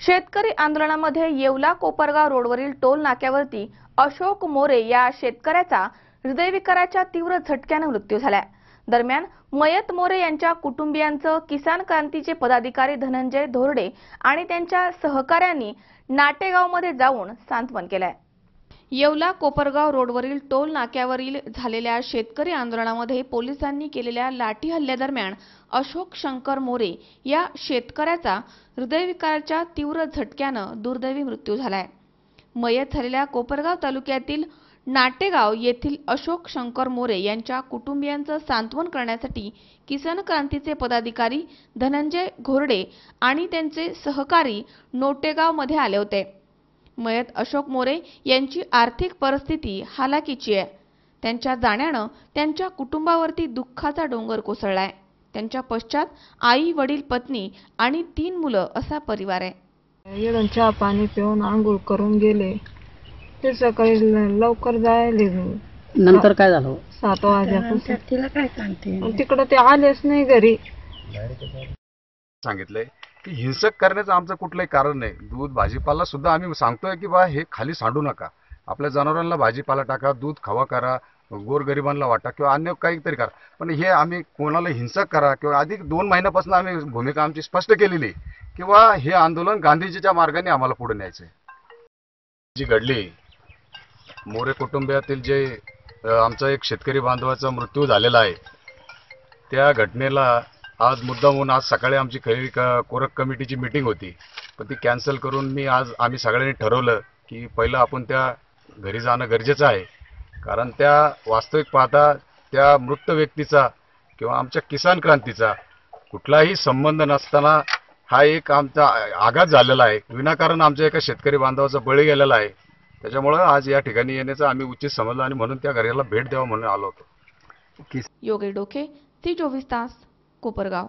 शेतकरी आंदोलनामध्ये येवला कोपरगाव रोडवरील टोल नाक्यावरती अशोक मोरे या शेतकऱ्याचा हृदयविकाराच्या तीव्र झटक्यानं मृत्यू झालाय. दरम्यान मयत मोरे यांच्या कुटुंबियांचं किसान क्रांतीचे पदाधिकारी धनंजय धोरडे आणि त्यांच्या सहकाऱ्यांनी नाटेगावमध्ये जाऊन सांत्वन केलंय. येवला कोपरगाव रोडवरील टोल नाक्यावरील झालेल्या शेतकरी आंदोलनामध्ये पोलिसांनी केलेल्या लाठी हल्ल्यादरम्यान अशोक शंकर मोरे या शेतकऱ्याचा हृदयविकाराच्या तीव्र झटक्यानं दुर्दैवी मृत्यू झालाय. मयत झालेल्या कोपरगाव तालुक्यातील नाटेगाव येथील अशोक शंकर मोरे यांच्या कुटुंबियांचं सांत्वन करण्यासाठी किसान क्रांतीचे पदाधिकारी धनंजय घोरडे आणि त्यांचे सहकारी नोटेगावमध्ये आले होते. मयत अशोक मोरे यांची आर्थिक परिस्थिती हालाकीची आहे. त्यांच्या जाण्यानं त्यांच्या कुटुंबावरती दुःखाचा डोंगर कोसळलाय. त्यांच्या पश्चात आई वडील पत्नी आणि तीन मुलं असा परिवार आहे. येऊन चहा पाणी पिऊन आंघोळ करून गेले. ते सकाळी लवकर जायले. नंतर काय झालं? सात वाजल्यापासून तिला काय सांगते? तिकडं ते आलेच नाही घरी. सांगितलंय. हिंसक करण्याचं आमचं कुठलंही कारण नाही. दूध भाजीपाला सुद्धा आम्ही सांगतोय की बा हे खाली सांडू नका. आपल्या जनावरांना भाजीपाला टाका दूध खवा करा गोरगरिबांना वाटा किंवा अन्य काहीतरी करा. पण हे आम्ही कोणाला हिंसक करा किंवा अधिक दोन महिन्यापासून आम्ही भूमिका आमची स्पष्ट केलेली किंवा हे आंदोलन गांधीजीच्या मार्गाने आम्हाला पुढे न्यायचं आहे. जी घडली मोरे कुटुंबियातील जे आमचा एक शेतकरी बांधवाचा मृत्यू झालेला आहे त्या घटनेला आज मुद्दामहून आज सकाळी आमची खरी क- कोरक कमिटीची मीटिंग होती. पण ती कॅन्सल करून मी आज आम्ही सगळ्यांनी ठरवलं की पहिलं आपण त्या घरी जाणं गरजेचं आहे. कारण त्या वास्तविक पाहता त्या मृत व्यक्तीचा किंवा आमच्या किसान क्रांतीचा कुठलाही संबंध नसताना हा एक आमचा आघात झालेला आहे. विनाकारण आमच्या एका शेतकरी बांधवाचा बळी गेलेला आहे. त्याच्यामुळं आज या ठिकाणी येण्याचं आम्ही उचित समजलं आणि म्हणून त्या घराला भेट द्यावं म्हणून आलो होतो. योगे डोके ती चोवीस तास. कोपरगाव.